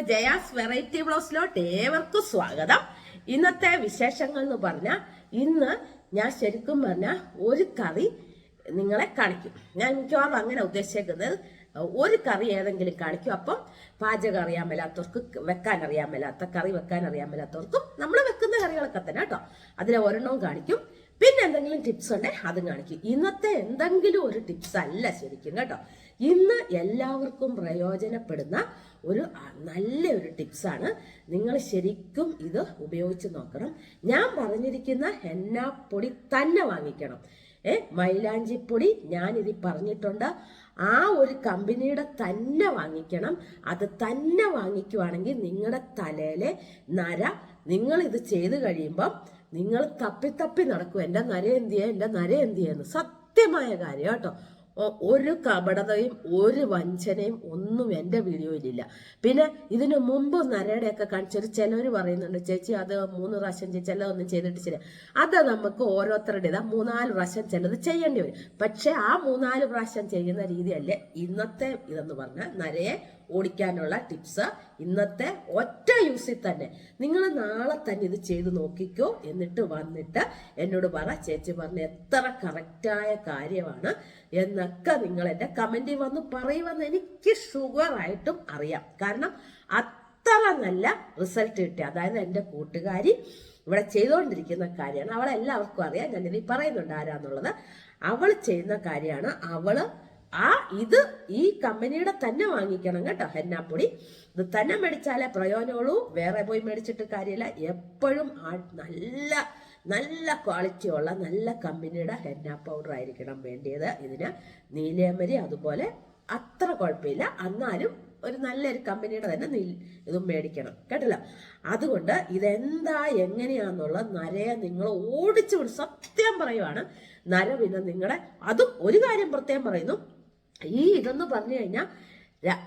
Jaya's variety ബ്ലോസിലോട്ട് ഏവർക്കും സ്വാഗതം. ഇന്നത്തെ വിശേഷങ്ങൾ എന്ന് പറഞ്ഞാൽ ഇന്ന് ഞാൻ ശരിക്കും പറഞ്ഞാൽ ഒരു കറി നിങ്ങളെ കാണിക്കും. ഞാൻ മിക്കവാറും അങ്ങനെ ഉദ്ദേശിക്കുന്നത് ഒരു കറി ഏതെങ്കിലും കാണിക്കും. അപ്പം പാചകം അറിയാൻ മേലാത്തവർക്ക് വെക്കാൻ അറിയാൻ മേലാത്ത കറി വെക്കാൻ അറിയാൻ മേലാത്തവർക്കും നമ്മൾ വെക്കുന്ന കറികളൊക്കെ തന്നെ കേട്ടോ. അതിലെ ഒരെണ്ണവും കാണിക്കും. പിന്നെ എന്തെങ്കിലും ടിപ്സ് ഉണ്ടെങ്കിൽ അതും കാണിക്കും. ഇന്നത്തെ എന്തെങ്കിലും ഒരു ടിപ്സ് അല്ല ശരിക്കും കേട്ടോ. ഇന്ന് എല്ലാവർക്കും പ്രയോജനപ്പെടുന്ന ഒരു നല്ലൊരു ടിപ്സാണ്. നിങ്ങൾ ശരിക്കും ഇത് ഉപയോഗിച്ച് നോക്കണം. ഞാൻ പറഞ്ഞിരിക്കുന്ന എണ്ണാപ്പൊടി തന്നെ വാങ്ങിക്കണം. ഏ മൈലാഞ്ചിപ്പൊടി ഞാനിത് പറഞ്ഞിട്ടുണ്ട്. ആ ഒരു കമ്പനിയുടെ തന്നെ വാങ്ങിക്കണം. അത് തന്നെ വാങ്ങിക്കുവാണെങ്കിൽ നിങ്ങളുടെ തലയിലെ നര നിങ്ങൾ ഇത് ചെയ്ത് കഴിയുമ്പം നിങ്ങൾ തപ്പി തപ്പി നടക്കും. എന്റെ നര എന്തിയെ? എന്റെ നര എന്തിയെന്ന് സത്യമായ കാര്യം കേട്ടോ. ഒരു കപടതയും ഒരു വഞ്ചനയും ഒന്നും എന്റെ വീഡിയോയിലില്ല. പിന്നെ ഇതിനു മുമ്പ് നരയുടെയൊക്കെ കാണിച്ചൊരു ചിലവർ പറയുന്നുണ്ട് ചേച്ചി അത് മൂന്ന് പ്രാവശ്യം ചില ഒന്നും ചെയ്തിട്ട് ശരി അത് നമുക്ക് ഓരോരുത്തരുടെ ഇതാ മൂന്നാൽ പ്രാവശ്യം ചിലത് ചെയ്യേണ്ടി വരും. പക്ഷെ ആ മൂന്നാൽ പ്രാവശ്യം ചെയ്യുന്ന രീതിയല്ലേ ഇന്നത്തെ ഇതെന്ന് പറഞ്ഞാൽ നരയെ ഓടിക്കാനുള്ള ടിപ്സ് ഇന്നത്തെ ഒറ്റ യൂസിൽ തന്നെ. നിങ്ങൾ നാളെ തന്നെ ഇത് ചെയ്ത് നോക്കിക്കോ. എന്നിട്ട് വന്നിട്ട് എന്നോട് പറ ചേച്ചി പറഞ്ഞ എത്ര കറക്റ്റായ കാര്യമാണ് എന്നൊക്കെ നിങ്ങൾ എന്റെ കമന്റിൽ വന്ന് പറയുമെന്ന് എനിക്ക് ഷുഗറായിട്ടും അറിയാം. കാരണം അത്ര നല്ല റിസൾട്ട് കിട്ടി അതായത് എന്റെ കൂട്ടുകാരി ഇവിടെ ചെയ്തുകൊണ്ടിരിക്കുന്ന കാര്യമാണ്. അവളെല്ലാവർക്കും അറിയാം. ഞാനിനി പറയുന്നുണ്ട് ആരാന്നുള്ളത്. അവൾ ചെയ്യുന്ന കാര്യമാണ്. അവൾ ആ ഇത് ഈ കമ്പനിയുടെ തന്നെ വാങ്ങിക്കണം കേട്ടോ ഹെന്നാപ്പൊടി. ഇത് തന്നെ മേടിച്ചാലേ പ്രയോജനമുള്ളൂ വേറെ പോയി മേടിച്ചിട്ട് കാര്യമില്ല. എപ്പോഴും നല്ല നല്ല ക്വാളിറ്റി ഉള്ള നല്ല കമ്പനിയുടെ ഹെന്ന പൗഡർ ആയിരിക്കണം വേണ്ടിയത്. ഇതിന് നീലേമരി അതുപോലെ അത്ര കുഴപ്പമില്ല. എന്നാലും ഒരു നല്ലൊരു കമ്പനിയുടെ തന്നെ നീ ഇതും മേടിക്കണം കേട്ടല്ലോ. അതുകൊണ്ട് ഇതെന്താ എങ്ങനെയാന്നുള്ള നരയെ നിങ്ങൾ ഓടിച്ചു സത്യം പറയുവാണ് നര പിന്നെ നിങ്ങളെ അതും ഒരു കാര്യം പ്രത്യേകം പറയുന്നു. ഈ ഇതെന്ന് പറഞ്ഞു കഴിഞ്ഞാൽ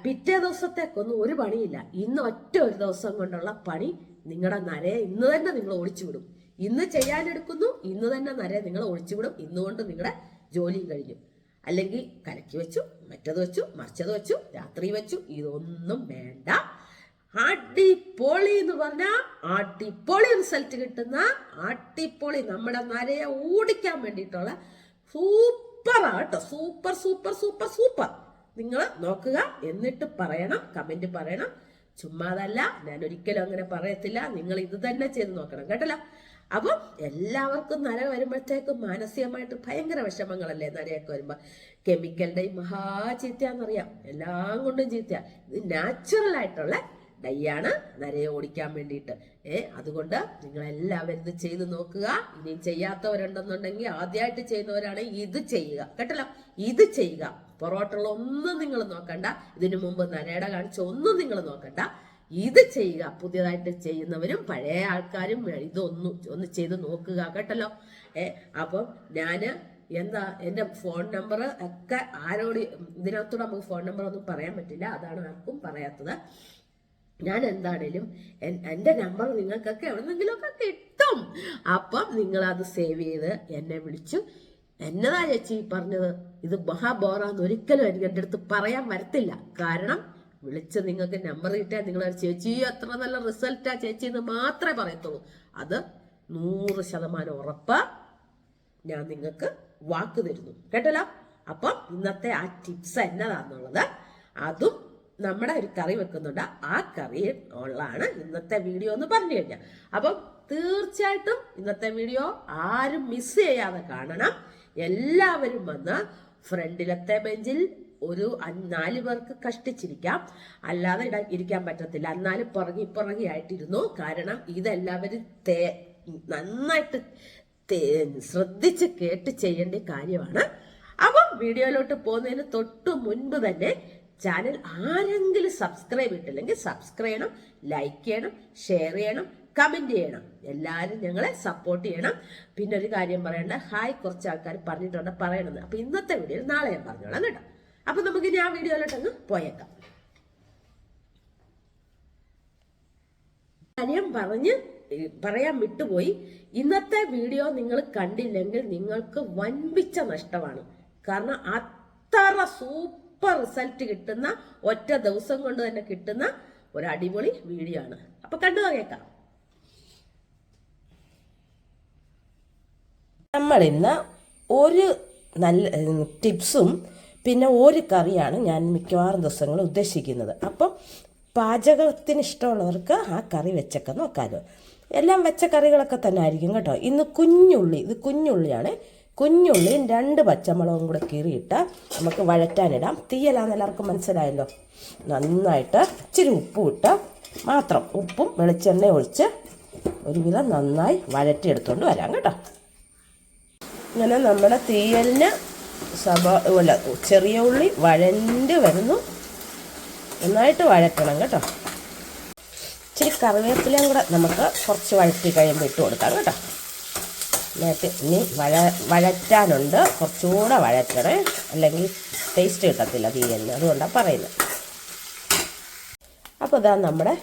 പിറ്റേ ദിവസത്തേക്കൊന്നും ഒരു പണിയില്ല. ഇന്ന് ഒറ്റ ഒരു ദിവസം കൊണ്ടുള്ള പണി നിങ്ങളുടെ നരയെ ഇന്ന് തന്നെ നിങ്ങൾ ഒഴിച്ചു വിടും. ഇന്ന് ചെയ്യാനെടുക്കുന്നു ഇന്ന് തന്നെ നരയെ നിങ്ങൾ ഒഴിച്ചു വിടും. ഇന്നുകൊണ്ട് നിങ്ങളുടെ ജോലിയും കഴിഞ്ഞു. അല്ലെങ്കിൽ കലക്കി വെച്ചു മറ്റത് വെച്ചു മറിച്ചത് വെച്ചു രാത്രി വെച്ചു. ഇതൊന്നും വേണ്ട. അടിപൊളി എന്ന് പറഞ്ഞാൽ അടിപൊളി റിസൾട്ട് കിട്ടുന്ന അടിപൊളി നമ്മുടെ നരയെ ഓടിക്കാൻ വേണ്ടിയിട്ടുള്ള സൂപ്പർ ആട്ടോ സൂപ്പർ സൂപ്പർ സൂപ്പർ സൂപ്പർ. നിങ്ങൾ നോക്കുക എന്നിട്ട് പറയണം കമന്റ് പറയണം. ചുമ്മാതല്ല ഞാൻ ഒരിക്കലും അങ്ങനെ പറയത്തില്ല. നിങ്ങൾ ഇത് തന്നെ ചെയ്ത് നോക്കണം കേട്ടല്ലോ? അപ്പം എല്ലാവർക്കും നര വരുമ്പോഴത്തേക്കും മാനസികമായിട്ട് ഭയങ്കര വിഷമങ്ങളല്ലേ നരയൊക്കെ വരുമ്പോൾ കെമിക്കലിന്റെ മഹാ ചീത്തയാണെന്നറിയാം. എല്ലാം കൊണ്ടും ചീത്തയാ. ഇത് നാച്ചുറൽ ആയിട്ടുള്ള ഡൈയാണ് നരയെ ഓടിക്കാൻ വേണ്ടിയിട്ട്. ഏ അതുകൊണ്ട് നിങ്ങൾ എല്ലാവരും ഇത് ചെയ്ത് നോക്കുക. ഇനി ചെയ്യാത്തവരുണ്ടെന്നുണ്ടെങ്കിൽ ആദ്യമായിട്ട് ചെയ്യുന്നവരാണ് ഇത് ചെയ്യുക. കേട്ടല്ലോ? ഇത് ചെയ്യുക. പൊറോട്ടകൾ ഒന്നും നിങ്ങൾ നോക്കണ്ട. ഇതിനു മുമ്പ് നരയുടെ കാണിച്ച ഒന്നും നിങ്ങൾ നോക്കണ്ട. ഇത് ചെയ്യുക. പുതിയതായിട്ട് ചെയ്യുന്നവരും പഴയ ആൾക്കാരും ഇതൊന്നും ഒന്ന് ചെയ്ത് നോക്കുക. കേട്ടല്ലോ? ഏ അപ്പം ഞാൻ എന്താ എന്റെ ഫോൺ നമ്പർ ഒക്കെ ആരോട് ഇതിനകത്തൂടെ നമുക്ക് ഫോൺ നമ്പർ ഒന്നും പറയാൻ പറ്റില്ല. അതാണ് ആർക്കും പറയാത്തത്. ഞാൻ എന്താണേലും എൻ- എന്റെ നമ്പർ നിങ്ങൾക്കൊക്കെ എവിടെന്നെങ്കിലുമൊക്കെ കിട്ടും. അപ്പം നിങ്ങൾ അത് സേവ് ചെയ്ത് എന്നെ വിളിച്ചു. എന്നതാ ചേച്ചി പറഞ്ഞത്? ഇത് മഹാബോറാന്ന് ഒരിക്കലും എനിക്ക് എന്റെ അടുത്ത് പറയാൻ വരത്തില്ല. കാരണം വിളിച്ച് നിങ്ങൾക്ക് നമ്പർ കിട്ടിയാൽ നിങ്ങൾ ചേച്ചി അത്ര നല്ല റിസൾട്ടാ ചേച്ചി എന്ന് മാത്രമേ പറയത്തുള്ളൂ. അത് നൂറ് ശതമാനം ഉറപ്പ് ഞാൻ നിങ്ങൾക്ക് വാക്ക് തരുന്നു. കേട്ടല്ലോ? അപ്പം ഇന്നത്തെ ആ ടിപ്സ് എന്നതാന്നുള്ളത്. അതും നമ്മുടെ ഒരു കറി വെക്കുന്നുണ്ട്. ആ കറി ഉള്ളതാണ് ഇന്നത്തെ വീഡിയോ എന്ന് പറഞ്ഞു കഴിഞ്ഞാൽ. അപ്പം തീർച്ചയായിട്ടും ഇന്നത്തെ വീഡിയോ ആരും മിസ് ചെയ്യാതെ കാണണം. എല്ലാവരും വന്ന് ഫ്രണ്ടിലത്തെ ബെഞ്ചിൽ ഒരു നാല് പേർക്ക് കഷ്ടിച്ചിരിക്കാം. അല്ലാതെ ഇടാൻ ഇരിക്കാൻ പറ്റത്തില്ല. എന്നാലും പുറകി പുറകി ആയിട്ടിരുന്നു. കാരണം ഇതെല്ലാവരും തേ നന്നായിട്ട് ശ്രദ്ധിച്ച് കേട്ട് ചെയ്യേണ്ട കാര്യമാണ്. അപ്പം വീഡിയോയിലോട്ട് പോകുന്നതിന് തൊട്ട് മുൻപ് തന്നെ ചാനൽ ആരെങ്കിലും സബ്സ്ക്രൈബ് ഇട്ടില്ലെങ്കിൽ സബ്സ്ക്രൈബ് ചെയ്യണം ലൈക്ക് ചെയ്യണം ഷെയർ ചെയ്യണം കമന്റ് ചെയ്യണം. എല്ലാവരും ഞങ്ങളെ സപ്പോർട്ട് ചെയ്യണം. പിന്നെ ഒരു കാര്യം പറയണ്ട. ഹായ് കുറച്ച് ആൾക്കാർ പറഞ്ഞിട്ടുണ്ട് പറയണമെന്ന് അപ്പൊ ഇന്നത്തെ വീഡിയോയിൽ നാളെ ഞാൻ പറഞ്ഞോളാം കേട്ടോ. അപ്പൊ നമുക്ക് ഇനി ആ വീഡിയോയിലോട്ട് അങ്ങ് പോയേക്കാം. കാര്യം പറഞ്ഞ് പറയാൻ വിട്ടുപോയി. ഇന്നത്തെ വീഡിയോ നിങ്ങൾ കണ്ടില്ലെങ്കിൽ നിങ്ങൾക്ക് വൻപിച്ച നഷ്ടമാണ്. കാരണം അത്ര സൂപ്പർ റിസൾട്ട് കിട്ടുന്ന ഒറ്റ ദിവസം കൊണ്ട് തന്നെ കിട്ടുന്ന ഒരു അടിപൊളി വീഡിയോ ആണ്. അപ്പൊ കണ്ടു കേൾക്കാം നമ്മൾ ഇന്ന് ഒരു നല്ല ടിപ്സും പിന്നെ ഒരു കറിയാണ് ഞാൻ മിക്കവാറും ദിവസങ്ങൾ ഉദ്ദേശിക്കുന്നത്. അപ്പം പാചകത്തിന് ഇഷ്ടമുള്ളവർക്ക് ആ കറി വെച്ചൊക്കെ നോക്കാമല്ലോ എല്ലാം വെച്ച കറികളൊക്കെ തന്നെ ആയിരിക്കും കേട്ടോ. ഇന്ന് കുഞ്ഞുള്ളി ഇത് കുഞ്ഞുള്ളിയാണ്. കുഞ്ഞുള്ളിയും രണ്ട് പച്ചമുളകും കൂടെ കീറിയിട്ട് നമുക്ക് വഴറ്റാനിടാം. തീയലാന്ന് എല്ലാവർക്കും മനസ്സിലായല്ലോ. നന്നായിട്ട് ഇച്ചിരി ഉപ്പും ഇട്ട് മാത്രം ഉപ്പും വെളിച്ചെണ്ണ ഒഴിച്ച് ഒരു ഒരുവിധം നന്നായി വഴറ്റിയെടുത്തുകൊണ്ട് വരാം കേട്ടോ. ഇങ്ങനെ നമ്മുടെ തീയലിന് സഭ അല്ല ചെറിയ ഉള്ളി വഴണ്ട് വരുന്നു. നന്നായിട്ട് വഴറ്റണം കേട്ടോ. ഇച്ചിരി കറിവേപ്പിലയും കൂടെ നമുക്ക് കുറച്ച് വഴറ്റി കഴിയുമ്പോൾ ഇട്ട് കൊടുക്കാം കേട്ടോ. നേരത്തെ ഇനി വഴ വഴറ്റാനുണ്ട്. കുറച്ചുകൂടെ വഴറ്റണേ. അല്ലെങ്കിൽ ടേസ്റ്റ് കിട്ടത്തില്ല തീയലിന് അതുകൊണ്ടാണ് പറയുന്നത്. അപ്പോൾ ഇതാ നമ്മുടെ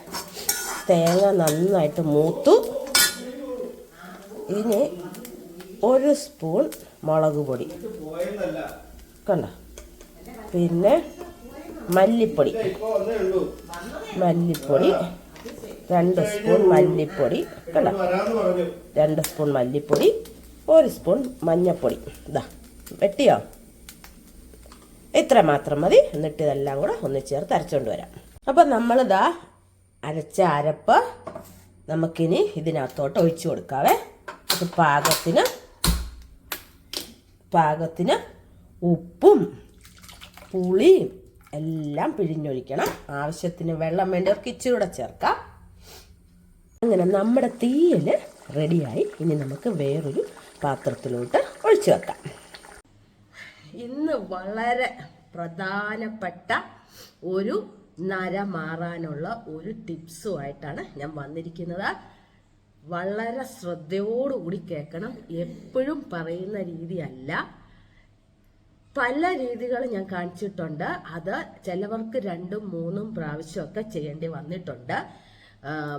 തേങ്ങ നന്നായിട്ട് മൂത്തു. ഇനി ഒരു സ്പൂൺ മുളക് പൊടി. കണ്ട? പിന്നെ മല്ലിപ്പൊടി. മല്ലിപ്പൊടി. രണ്ട് സ്പൂൺ മല്ലിപ്പൊടി. കണ്ട? രണ്ട് സ്പൂൺ മല്ലിപ്പൊടി ഒരു സ്പൂൺ മഞ്ഞൾപ്പൊടി ഇതാ വെട്ടിയോ? ഇത്ര മാത്രം മതി. എന്നിട്ട് ഇതെല്ലാം കൂടെ ഒന്ന് ചേർത്ത് അരച്ചുകൊണ്ട് വരാം. അപ്പം നമ്മളിതാ അരച്ച അരപ്പ് നമുക്കിനി ഇതിനകത്തോട്ട് ഒഴിച്ചു കൊടുക്കാവേ. അപ്പം പാകത്തിന് പാകത്തിന് ഉപ്പും പുളിയും എല്ലാം പിഴിഞ്ഞൊഴിക്കണം. ആവശ്യത്തിന് വെള്ളം വേണ്ടവർക്ക് ഇച്ചിരി കൂടെ ചേർക്കാം. അങ്ങനെ നമ്മുടെ തീയൽ റെഡിയായി. ഇനി നമുക്ക് വേറൊരു പാത്രത്തിലോട്ട് ഒഴിച്ചു വെക്കാം. ഇന്ന് വളരെ പ്രധാനപ്പെട്ട ഒരു നര മാറാനുള്ള ഒരു ടിപ്സുമായിട്ടാണ് ഞാൻ വന്നിരിക്കുന്നത്. വളരെ ശ്രദ്ധയോടുകൂടി കേൾക്കണം. എപ്പോഴും പറയുന്ന രീതിയല്ല. പല രീതികൾ ഞാൻ കാണിച്ചിട്ടുണ്ട്. അത് ചിലവർക്ക് രണ്ടും മൂന്നും പ്രാവശ്യമൊക്കെ ചെയ്യേണ്ടി വന്നിട്ടുണ്ട്.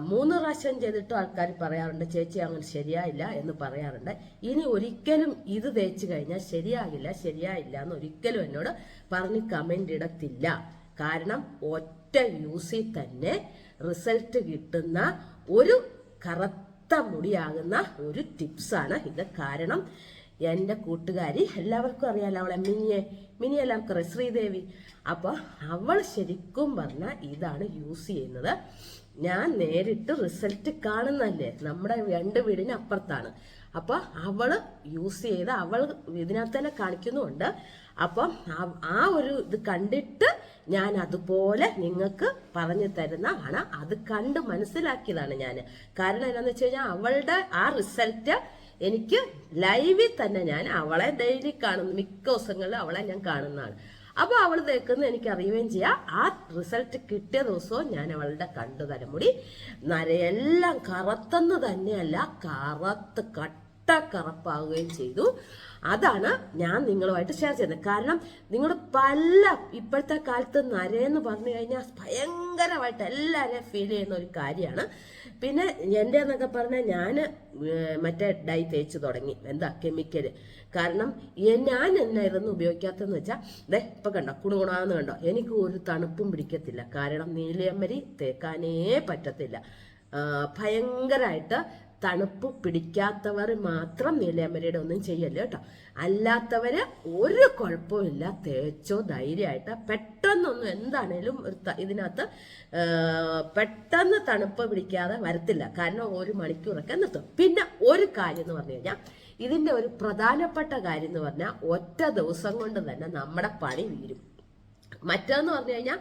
മൂന്ന് പ്രാവശ്യം ചെയ്തിട്ട് ആൾക്കാർ പറയാറുണ്ട് ചേച്ചി അങ്ങനെ ശരിയായില്ല എന്ന് പറയാറുണ്ട്. ഇനി ഒരിക്കലും ഇത് തേച്ച് കഴിഞ്ഞാൽ ശരിയാകില്ല ശരിയായില്ല എന്ന് ഒരിക്കലും എന്നോട് പറഞ്ഞ് കമന്റ് ഇടത്തില്ല. കാരണം ഒറ്റ യൂസിൽ തന്നെ റിസൾട്ട് കിട്ടുന്ന ഒരു കറുത്ത മുടിയാകുന്ന ഒരു ടിപ്സാണ് ഇത്. കാരണം എന്റെ കൂട്ടുകാരി എല്ലാവർക്കും അറിയാലോ അവളെ മിനിയെ മിനി എല്ലാവർക്കും ശ്രീദേവി. അപ്പോൾ അവൾ ശരിക്കും പറഞ്ഞാൽ ഇതാണ് യൂസ് ചെയ്യുന്നത്. ഞാൻ നേരിട്ട് റിസൾട്ട് കാണുന്നല്ലേ നമ്മുടെ രണ്ട് വീടിന് അപ്പുറത്താണ്. അപ്പോൾ അവൾ യൂസ് ചെയ്ത് അവൾ ഇതിനകത്ത് തന്നെ കാണിക്കുന്നുണ്ട് അപ്പം ആ- ഒരു ഇത് കണ്ടിട്ട് ഞാൻ അതുപോലെ നിങ്ങൾക്ക് പറഞ്ഞു തരുന്ന ആണ് അത് കണ്ട് മനസ്സിലാക്കിയതാണ് ഞാൻ കാരണം എന്താണെന്ന് വെച്ച് കഴിഞ്ഞാൽ അവളുടെ ആ റിസൾട്ട് എനിക്ക് ലൈവിൽ തന്നെ ഞാൻ അവളെ ഡെയിലി കാണുന്നു മിക്ക ദിവസങ്ങളിലും അവളെ ഞാൻ കാണുന്നതാണ്. അപ്പോൾ അവൾ തേക്കുന്ന എനിക്ക് അറിയുകയും ചെയ്യാം. ആ റിസൾട്ട് കിട്ടിയ ദിവസവും ഞാൻ അവളുടെ കണ്ടു തലമുടി. നരയെല്ലാം കറുത്തെന്ന് തന്നെയല്ല കറുത്ത് കട്ട കറുപ്പാവുകയും ചെയ്തു. അതാണ് ഞാൻ നിങ്ങളുമായിട്ട് ഷെയർ ചെയ്യുന്നത്. കാരണം നിങ്ങൾ പല ഇപ്പോഴത്തെ കാലത്ത് നരയെന്ന് പറഞ്ഞു കഴിഞ്ഞാൽ ഭയങ്കരമായിട്ട് എല്ലാവരെയും ഫീൽ ചെയ്യുന്ന ഒരു കാര്യമാണ്. പിന്നെ എന്റെ എന്നൊക്കെ പറഞ്ഞാൽ ഞാൻ മറ്റേ ഡൈ തേച്ച് തുടങ്ങി. എന്താ? കെമിക്കൽ കാരണം ഞാൻ എന്നെ എന്നായിരുന്നു ഉപയോഗിക്കാത്തതെന്ന് വെച്ചാൽ ദേ ഇപ്പം കണ്ടോ കുണുകുണാന്ന് കണ്ടോ എനിക്ക് ഒരു തണുപ്പും പിടിക്കത്തില്ല. കാരണം നീലയമ്മരി തേക്കാനേ പറ്റത്തില്ല. ഭയങ്കരമായിട്ട് തണുപ്പ് പിടിക്കാത്തവർ മാത്രം നീലയമരയുടെ ഒന്നും ചെയ്യല്ല കേട്ടോ. അല്ലാത്തവര് ഒരു കുഴപ്പമില്ല തേച്ചോ ധൈര്യമായിട്ട്. പെട്ടെന്നൊന്നും എന്താണേലും ഒരു ഇതിനകത്ത് പെട്ടെന്ന് തണുപ്പ് പിടിക്കാതെ വരത്തില്ല. കാരണം ഒരു മണിക്കൂറൊക്കെ നിർത്തും. പിന്നെ ഒരു കാര്യം എന്ന് പറഞ്ഞു കഴിഞ്ഞാൽ ഇതിന്റെ ഒരു പ്രധാനപ്പെട്ട കാര്യം എന്ന് പറഞ്ഞാൽ ഒറ്റ ദിവസം കൊണ്ട് തന്നെ നമ്മുടെ പണി വീരും മറ്റേന്ന് പറഞ്ഞു കഴിഞ്ഞാൽ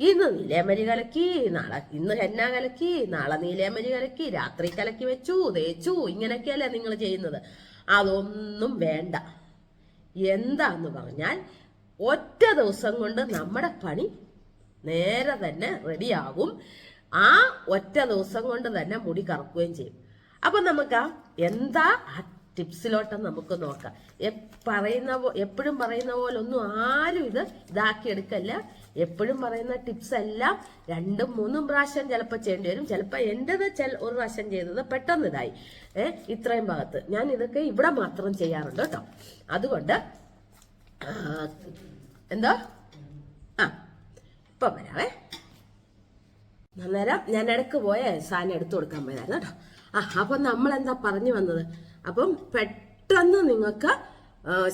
ഇന്ന് നീലേമരി കലക്കി നാളെ ഇന്ന് ഹെന്ന കലക്കി നാളെ നീലേമരി കലക്കി രാത്രി കലക്കി വെച്ചു തേച്ചു ഇങ്ങനെയൊക്കെയല്ലേ നിങ്ങൾ ചെയ്യുന്നത്. അതൊന്നും വേണ്ട. എന്താന്ന് പറഞ്ഞാൽ ഒറ്റ ദിവസം കൊണ്ട് നമ്മുടെ പണി നേരെ തന്നെ റെഡിയാകും. ആ ഒറ്റ ദിവസം കൊണ്ട് തന്നെ മുടി കറക്കുകയും ചെയ്യും. അപ്പൊ നമുക്ക് എന്താ ടിപ്സിലോട്ട് നമുക്ക് നോക്കാം. പറയുന്ന എപ്പോഴും പറയുന്ന പോലെ ഒന്നും ആരും ഇത് ഇതാക്കി എടുക്കല്ല എപ്പോഴും പറയുന്ന ടിപ്സ് എല്ലാം രണ്ടും മൂന്നും പ്രാവശ്യം ചിലപ്പോൾ ചെയ്യേണ്ടി വരും. ചിലപ്പോൾ എന്റെത് ചില ഒരു പ്രാവശ്യം ചെയ്തത് പെട്ടെന്ന് ഇതായി. ഇത്രയും ഭാഗത്ത്. ഞാൻ ഇതൊക്കെ ഇവിടെ മാത്രം ചെയ്യാറുണ്ട് കേട്ടോ. അതുകൊണ്ട് എന്തോ? ആ ഇപ്പം വരാവേ. അന്നേരം ഞാൻ ഇടയ്ക്ക് പോയ സാധനം എടുത്തു കൊടുക്കാൻ പോയതായിരുന്നു കേട്ടോ. ആ അപ്പം നമ്മൾ എന്താ പറഞ്ഞു വന്നത്? അപ്പം പെട്ടെന്ന് നിങ്ങൾക്ക്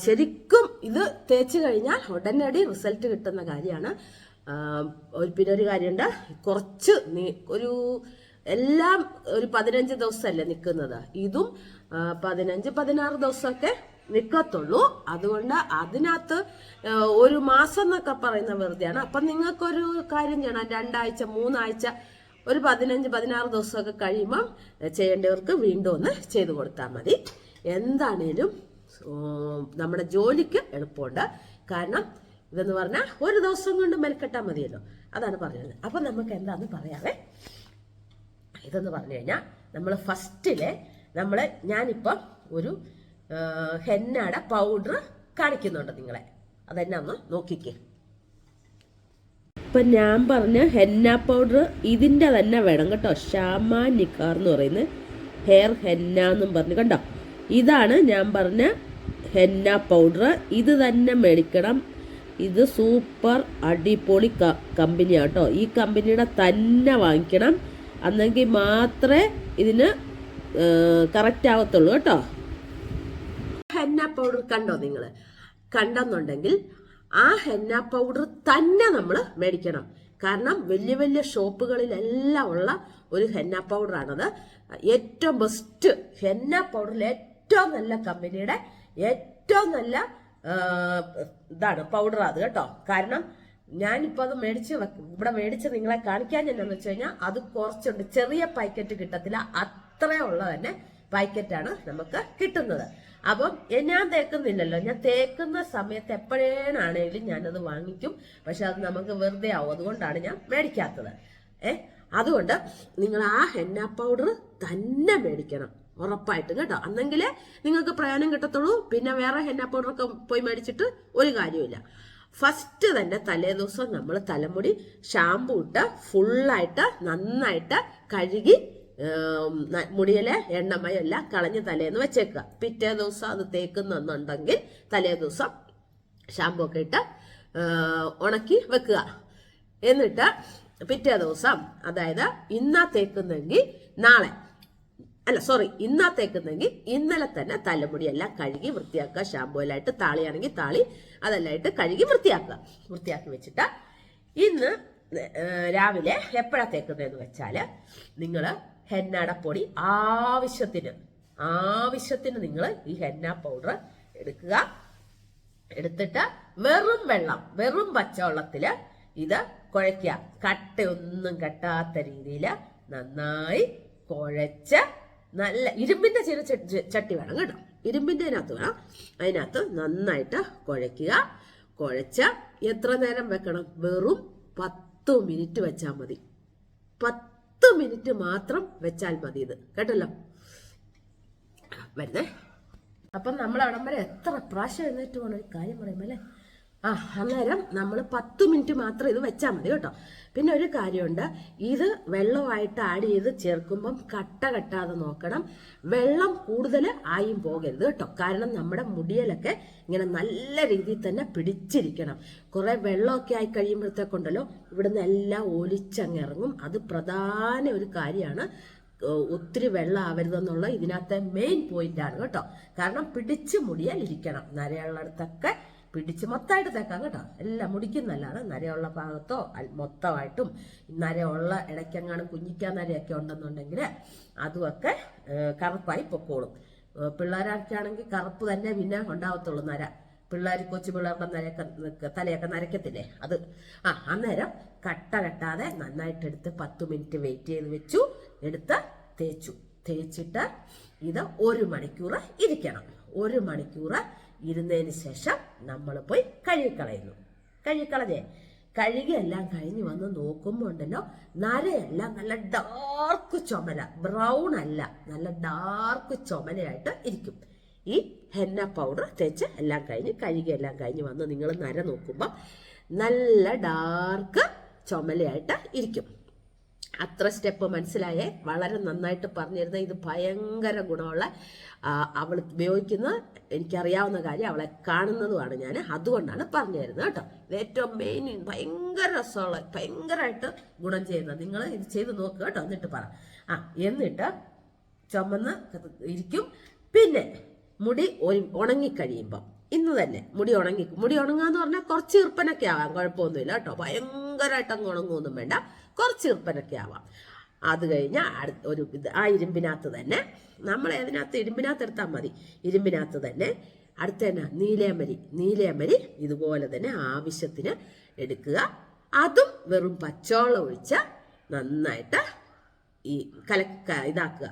ശരിക്കും ഇത് തേച്ച് കഴിഞ്ഞാൽ ഉടനടി റിസൾട്ട് കിട്ടുന്ന കാര്യമാണ്. പിന്നെ ഒരു കാര്യമുണ്ട്. കുറച്ച് ഒരു എല്ലാം ഒരു പതിനഞ്ച് ദിവസമല്ലേ നിൽക്കുന്നത്? ഇതും പതിനഞ്ച് പതിനാറ് ദിവസമൊക്കെ നിൽക്കത്തുള്ളൂ. അതുകൊണ്ട് അതിനകത്ത് ഒരു മാസം എന്നൊക്കെ പറയുന്ന വെറുതെയാണ്. അപ്പം നിങ്ങൾക്കൊരു കാര്യം ചെയ്യണം. രണ്ടാഴ്ച മൂന്നാഴ്ച ഒരു പതിനഞ്ച് പതിനാറ് ദിവസമൊക്കെ കഴിയുമ്പം ചെയ്യേണ്ടവർക്ക് വീണ്ടും ഒന്ന് ചെയ്തു കൊടുത്താൽ മതി. എന്താണേലും നമ്മുടെ ജോലിക്ക് എളുപ്പമുണ്ട്. കാരണം ഇതെന്ന് പറഞ്ഞാൽ ഒരു ദിവസം കൊണ്ട് മെനക്കെട്ടാൽ മതിയല്ലോ. അതാണ് പറഞ്ഞത്. അപ്പം നമുക്ക് എന്താന്ന് പറയാവേ? ഇതെന്ന് പറഞ്ഞു കഴിഞ്ഞാൽ നമ്മൾ ഫസ്റ്റിലെ നമ്മൾ ഞാനിപ്പം ഒരു ഹെന്നാട പൗഡർ കാണിക്കുന്നുണ്ട് നിങ്ങളെ. അതെന്നെ ഒന്ന് നോക്കിക്കേ. ഇപ്പം ഞാൻ പറഞ്ഞ ഹെന്ന പൗഡർ ഇതിന്റെ തന്നെ വേണം കേട്ടോ. ഷാമ നിക്കാർ എന്ന് പറയുന്നത് ഹെയർ ഹെന്ന എന്നും പറഞ്ഞു കണ്ടോ? ഇതാണ് ഞാൻ പറഞ്ഞ ഹെന്ന പൗഡർ ഇത് തന്നെ മേടിക്കണം. ഇത് സൂപ്പർ അടിപൊളി കമ്പനിയാണ് കേട്ടോ. ഈ കമ്പനിയുടെ തന്നെ വാങ്ങിക്കണം. അന്നെങ്കിൽ മാത്രമേ ഇതിന് കറക്റ്റ് ആവത്തുള്ളൂ കേട്ടോ. ഹെന്ന പൗഡർ കണ്ടോ നിങ്ങൾ കണ്ടെന്നുണ്ടെങ്കിൽ ആ ഹെന്ന പൗഡർ തന്നെ നമ്മൾ മേടിക്കണം. കാരണം വലിയ വലിയ ഷോപ്പുകളിലെല്ലാം ഉള്ള ഒരു ഹെന്ന പൗഡറാണത് ഏറ്റവും ബെസ്റ്റ് ഹെന്ന പൗഡറിൽ ഏറ്റവും നല്ല കമ്പനിയുടെ ഏറ്റവും നല്ല ഇതാണ് പൗഡർ അത് കേട്ടോ. കാരണം ഞാനിപ്പോൾ അത് മേടിച്ച് ഇവിടെ മേടിച്ച് നിങ്ങളെ കാണിക്കാൻ എന്നാന്ന് വെച്ച് കഴിഞ്ഞാൽ അത് കുറച്ചുണ്ട്. ചെറിയ പാക്കറ്റ് കിട്ടത്തില്ല. അത്രയുള്ള തന്നെ പാക്കറ്റാണ് നമുക്ക് കിട്ടുന്നത്. അപ്പം ഞാൻ തേക്കുന്നില്ലല്ലോ. ഞാൻ തേക്കുന്ന സമയത്ത് എപ്പോഴേണാണെങ്കിലും ഞാനത് വാങ്ങിക്കും. പക്ഷെ അത് നമുക്ക് വെറുതെ ആവും. അതുകൊണ്ടാണ് ഞാൻ മേടിക്കാത്തത്. ഏ അതുകൊണ്ട് നിങ്ങൾ ആ ഹെന്ന പൗഡർ തന്നെ മേടിക്കണം. ഉറപ്പായിട്ടും കേട്ടോ. അന്നെങ്കിലേ നിങ്ങൾക്ക് പ്രയോജനം കിട്ടത്തുള്ളൂ. പിന്നെ വേറെ ഹെന്ന പൗഡറൊക്കെ പോയി മേടിച്ചിട്ട് ഒരു കാര്യമില്ല ഫസ്റ്റ് തന്നെ തലേ ദിവസം നമ്മൾ തലമുടി ഷാമ്പു ഇട്ട് ഫുള്ളായിട്ട് നന്നായിട്ട് കഴുകി മുടിയിലെ എണ്ണമയം എല്ലാം കളഞ്ഞ് തലേന്ന് വെച്ചേക്കുക പിറ്റേ ദിവസം അത് തേക്കുന്നുണ്ടെങ്കിൽ തലേ ദിവസം ഷാമ്പു ഒക്കെ ഇട്ട് ഉണക്കി വെക്കുക. എന്നിട്ട് പിറ്റേ ദിവസം അതായത് ഇന്നാ തേക്കുന്നെങ്കിൽ നാളെ അല്ല സോറി ഇന്നാ തേക്കുന്നെങ്കിൽ ഇന്നലെ തന്നെ തലമുടിയെല്ലാം കഴുകി വൃത്തിയാക്കുക. ഷാമ്പു എല്ലാം ഇട്ട് താളിയാണെങ്കിൽ താളി അതെല്ലാം ഇട്ട് കഴുകി വൃത്തിയാക്കുക. വൃത്തിയാക്കി വെച്ചിട്ട് ഇന്ന് രാവിലെ എപ്പോഴാ തേക്കുന്നതെന്ന് വെച്ചാൽ നിങ്ങൾ ഹെന്നയുടെ പൊടി ആവശ്യത്തിന് ആവശ്യത്തിന് നിങ്ങൾ ഈ ഹെന്ന പൗഡർ എടുക്കുക. എടുത്തിട്ട് വെറും വെള്ളം വെറും പച്ചവെള്ളത്തിൽ ഇത് കുഴയ്ക്കുക. കട്ടയൊന്നും കെട്ടാത്ത രീതിയിൽ നന്നായി കുഴച്ച് നല്ല ഇരുമ്പിന്റെ ചില ചട്ടി വേണം കേട്ടോ. ഇരുമ്പിന്റെ അതിനകത്ത് വേണം. അതിനകത്ത് നന്നായിട്ട് കുഴയ്ക്കുക. കുഴച്ച് എത്ര നേരം വെക്കണം? വെറും പത്ത് മിനിറ്റ് വെച്ചാൽ മതി. പത്ത് മിനിറ്റ് മാത്രം വെച്ചാൽ മതി ഇത്. കേട്ടല്ലോ? വരുന്നേ. അപ്പം നമ്മൾ അവിടം വരെ എത്ര പ്രാവശ്യം എഴുന്നേറ്റ് പോകണം? ഒരു കാര്യം പറയുമ്പോൾ അല്ലേ? ആ അന്നേരം നമ്മൾ പത്ത് മിനിറ്റ് മാത്രം ഇത് വെച്ചാൽ മതി കേട്ടോ. പിന്നെ ഒരു കാര്യമുണ്ട്. ഇത് വെള്ളമായിട്ട് ആഡ് ചെയ്ത് ചേർക്കുമ്പം കട്ട കെട്ടാതെ നോക്കണം. വെള്ളം കൂടുതൽ ആയും പോകരുത് കേട്ടോ. കാരണം നമ്മുടെ മുടിയിലൊക്കെ ഇങ്ങനെ നല്ല രീതിയിൽ തന്നെ പിടിച്ചിരിക്കണം. കുറേ വെള്ളമൊക്കെ ആയി കഴിയുമ്പോഴത്തേക്കുണ്ടല്ലോ ഇവിടുന്ന് എല്ലാം ഒലിച്ചങ്ങിറങ്ങും അത് പ്രധാന ഒരു കാര്യമാണ്. ഒത്തിരി വെള്ളം ആവരുതെന്നുള്ള ഇതിനകത്തെ മെയിൻ പോയിന്റാണ് കേട്ടോ. കാരണം പിടിച്ച് മുടിയാൽ ഇരിക്കണം. നരയുള്ളിടത്തൊക്കെ പിടിച്ച് മൊത്തമായിട്ട് തേക്കാം കേട്ടോ. എല്ലാം മുടിക്കുന്നല്ലാതെ നരയുള്ള ഭാഗത്തോ മൊത്തമായിട്ടും നരയുള്ള ഇടയ്ക്കെങ്ങാനും കുഞ്ഞിക്കാൻ നരയൊക്കെ ഉണ്ടെന്നുണ്ടെങ്കിൽ അതുമൊക്കെ കറുപ്പായി പൊക്കോളും. പിള്ളേരൊക്കെ പിള്ളേരൊക്കെയാണെങ്കിൽ കറുപ്പ് തന്നെ പിന്നെ ഉണ്ടാവത്തുള്ളൂ നര. പിള്ളേർ കൊച്ചു പിള്ളേരുടെ നരയൊക്കെ തലയൊക്കെ നരയ്ക്കത്തില്ലേ അത്. ആ അന്നേരം കട്ട കെട്ടാതെ നന്നായിട്ട് എടുത്ത് പത്ത് മിനിറ്റ് വെയിറ്റ് ചെയ്ത് വെച്ചു എടുത്ത് തേച്ചു. തേച്ചിട്ട് ഇത് ഒരു മണിക്കൂർ ഇരിക്കണം. ഒരു മണിക്കൂർ ഇരുന്നതിന് ശേഷം നമ്മൾ പോയി കഴുകിക്കളയുന്നു. കഴുകിക്കളഞ്ഞേ കഴുകിയെല്ലാം കഴിഞ്ഞ് വന്ന് നോക്കുമ്പോൾ ഉണ്ടല്ലോ നരയെല്ലാം നല്ല ഡാർക്ക് ചുമല ബ്രൗൺ അല്ല നല്ല ഡാർക്ക് ചുമലയായിട്ട് ഇരിക്കും. ഈ ഹെന്ന പൗഡർ തേച്ച് എല്ലാം കഴിഞ്ഞ് കഴുകിയെല്ലാം കഴിഞ്ഞ് വന്ന് നിങ്ങൾ നര നോക്കുമ്പോൾ നല്ല ഡാർക്ക് ചുമലയായിട്ട് ഇരിക്കും. അത്ര സ്റ്റെപ്പ് മനസ്സിലായേ. വളരെ നന്നായിട്ട് പറഞ്ഞിരുന്ന ഇത് ഭയങ്കര ഗുണമുള്ള അവൾ ഉപയോഗിക്കുന്ന എനിക്കറിയാവുന്ന കാര്യം അവളെ കാണുന്നതുമാണ് ഞാൻ അതുകൊണ്ടാണ് പറഞ്ഞു തരുന്നത് കേട്ടോ. ഇത് ഏറ്റവും മെയിൻ ഭയങ്കര രസമുള്ള ഭയങ്കരമായിട്ട് ഗുണം ചെയ്യുന്നത്. നിങ്ങൾ ഇത് ചെയ്ത് നോക്കുക കേട്ടോ. എന്നിട്ട് പറ. ആ എന്നിട്ട് ചുമന്ന് ഇരിക്കും. പിന്നെ മുടി ഉണങ്ങിക്കഴിയുമ്പം. ഇന്ന് തന്നെ മുടി ഉണങ്ങി മുടി ഉണങ്ങുക ഉണങ്ങാന്ന് പറഞ്ഞാൽ കുറച്ച് ഈർപ്പനൊക്കെ ആവാം. കുഴപ്പമൊന്നുമില്ല കേട്ടോ. ഭയങ്കരമായിട്ട് ഉണങ്ങുമൊന്നും വേണ്ട. കുറച്ച് ഈർപ്പനൊക്കെ ആവാം. അത് കഴിഞ്ഞാൽ അടുത്ത ഒരു ഇത് ആ ഇരുമ്പിനകത്ത് തന്നെ നമ്മൾ ഏതിനകത്ത് ഇരുമ്പിനകത്ത് എടുത്താൽ മതി. ഇരുമ്പിനകത്ത് തന്നെ അടുത്ത തന്നെ നീലയമരി നീലയമരി ഇതുപോലെ തന്നെ ആവശ്യത്തിന് എടുക്കുക. അതും വെറും പച്ചവെള്ളം ഒഴിച്ച് നന്നായിട്ട് ഈ കല ഇതാക്കുക.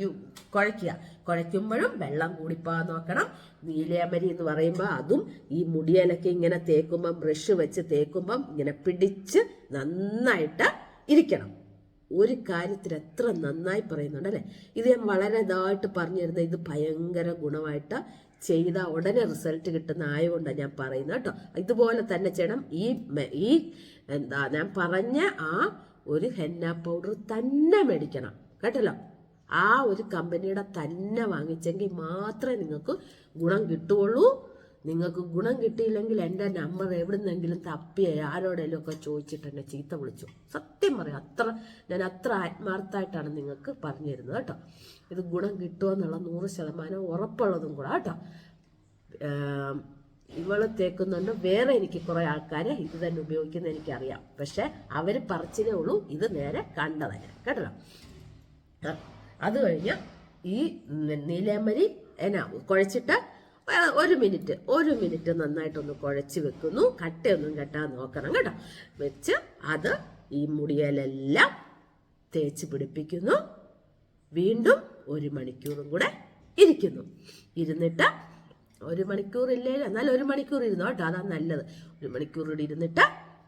യു കുഴയ്ക്കുക. കുഴയ്ക്കുമ്പോഴും വെള്ളം കൂടിപ്പോകാൻ നോക്കണം. നീലയമരി എന്ന് പറയുമ്പോൾ അതും ഈ മുടിയലൊക്കെ ഇങ്ങനെ തേക്കുമ്പം ബ്രഷ് വെച്ച് തേക്കുമ്പം ഇങ്ങനെ പിടിച്ച് നന്നായിട്ട് ഇരിക്കണം. ഒരു കാര്യത്തിൽ എത്ര നന്നായി പറയുന്നുണ്ട് അല്ലേ? ഇത് ഞാൻ വളരെ ഇതായിട്ട് പറഞ്ഞു തരുന്നത് ഇത് ഭയങ്കര ഗുണമായിട്ട് ചെയ്ത ഉടനെ റിസൾട്ട് കിട്ടുന്ന ആയതുകൊണ്ടാണ് ഞാൻ പറയുന്നത് കേട്ടോ. ഇതുപോലെ തന്നെ ചെയ്യണം. ഈ ഈ എന്താ ഞാൻ പറഞ്ഞ ആ ഒരു ഹെന്ന പൗഡർ തന്നെ മേടിക്കണം. കേട്ടല്ലോ? ആ ഒരു കമ്പനിയുടെ തന്നെ വാങ്ങിച്ചെങ്കിൽ മാത്രമേ നിങ്ങൾക്ക് ഗുണം കിട്ടുകയുള്ളൂ. നിങ്ങൾക്ക് ഗുണം കിട്ടിയില്ലെങ്കിൽ എന്റെ നമ്പർ എവിടുന്നെങ്കിലും തപ്പി ആരോടെങ്കിലും ഒക്കെ ചോദിച്ചിട്ട് എന്നെ ചീത്ത വിളിച്ചു. സത്യം പറയാം അത്ര ഞാൻ അത്ര ആത്മാർത്ഥമായിട്ടാണ് നിങ്ങൾക്ക് പറഞ്ഞു തരുന്നത് കേട്ടോ. ഇത് ഗുണം കിട്ടുമെന്നുള്ള നൂറ് ശതമാനം ഉറപ്പുള്ളതും കൂടെ കേട്ടോ. ഇവൾ തേക്കുന്നുണ്ട്. വേറെ എനിക്ക് കുറെ ആൾക്കാരെ ഇത് തന്നെ ഉപയോഗിക്കുന്ന എനിക്കറിയാം. പക്ഷെ അവർ പറിച്ചിലേ ഉള്ളൂ. ഇത് നേരെ കണ്ടതന്നെ. കേട്ടോ അത് കഴിഞ്ഞ് ഈ നീലേമരി എന്നാ കുഴച്ചിട്ട് ഒരു മിനിറ്റ് ഒരു മിനിറ്റ് നന്നായിട്ടൊന്ന് കുഴച്ച് വെക്കുന്നു. കട്ടയൊന്നും കെട്ടാൻ നോക്കണം കേട്ടോ. വെച്ച് അത് ഈ മുടിയിലെല്ലാം തേച്ച് പിടിപ്പിക്കുന്നു. വീണ്ടും ഒരു മണിക്കൂറും കൂടെ ഇരിക്കുന്നു. ഇരുന്നിട്ട് ഒരു മണിക്കൂർ ഇല്ലേ? എന്നാൽ ഒരു മണിക്കൂർ ഇരുന്നോ കേട്ടോ. അതാ നല്ലത്. ഒരു മണിക്കൂർ കൂടി ഇരുന്നിട്ട്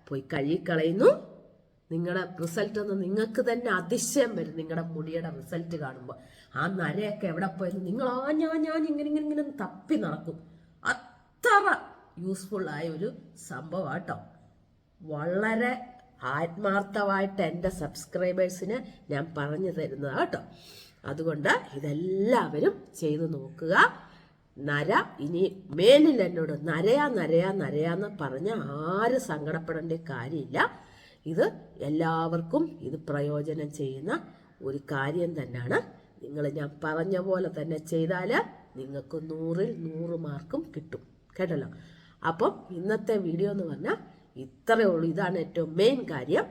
പോയി കഴുകിക്കളയുന്നു നിങ്ങളുടെ റിസൾട്ട് ഒന്ന് നിങ്ങൾക്ക് തന്നെ അതിശയം വരും. നിങ്ങളുടെ മുടിയുടെ റിസൾട്ട് കാണുമ്പോൾ ആ നരയൊക്കെ എവിടെ പോയെന്ന് നിങ്ങൾ ആ ഞാൻ ഞാൻ ഇങ്ങനെ ഇങ്ങനെ ഇങ്ങനെ തപ്പി നടക്കും. അത്ര യൂസ്ഫുൾ ആയ ഒരു സംഭവാട്ടോ. വളരെ ആത്മാർത്ഥമായിട്ട് എന്റെ സബ്സ്ക്രൈബേഴ്സിന് ഞാൻ പറഞ്ഞു തരുന്നതാണ് കേട്ടോ. അതുകൊണ്ട് ഇതെല്ലാവരും ചെയ്തു നോക്കുക. നര ഇനി മേലിൽ എന്നോട് നരയാ നരയാ നരയാന്ന് പറഞ്ഞ ആരും സങ്കടപ്പെടേണ്ട കാര്യമില്ല. ഇത് എല്ലാവർക്കും ഇത് പ്രയോജനം ചെയ്യുന്ന ഒരു കാര്യം തന്നെയാണ്. നിങ്ങൾ ഞാൻ പറഞ്ഞ പോലെ തന്നെ ചെയ്താൽ നിങ്ങൾക്ക് നൂറിൽ നൂറ് മാർക്കും കിട്ടും. കേട്ടല്ലോ? അപ്പം ഇന്നത്തെ വീഡിയോ എന്ന് പറഞ്ഞാൽ ഇത്രയേ ഉള്ളൂ. ഇതാണ് ഏറ്റവും മെയിൻ കാര്യം.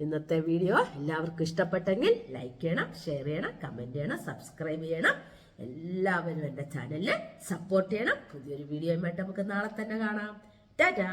ഇന്നത്തെ വീഡിയോ എല്ലാവർക്കും ഇഷ്ടപ്പെട്ടെങ്കിൽ ലൈക്ക് ചെയ്യണം ഷെയർ ചെയ്യണം കമന്റ് ചെയ്യണം സബ്സ്ക്രൈബ് ചെയ്യണം. എല്ലാവരും എന്റെ ചാനലിൽ സപ്പോർട്ട് ചെയ്യണം. പുതിയൊരു വീഡിയോയുമായിട്ട് നമുക്ക് നാളെ തന്നെ കാണാം. ടാറ്റാ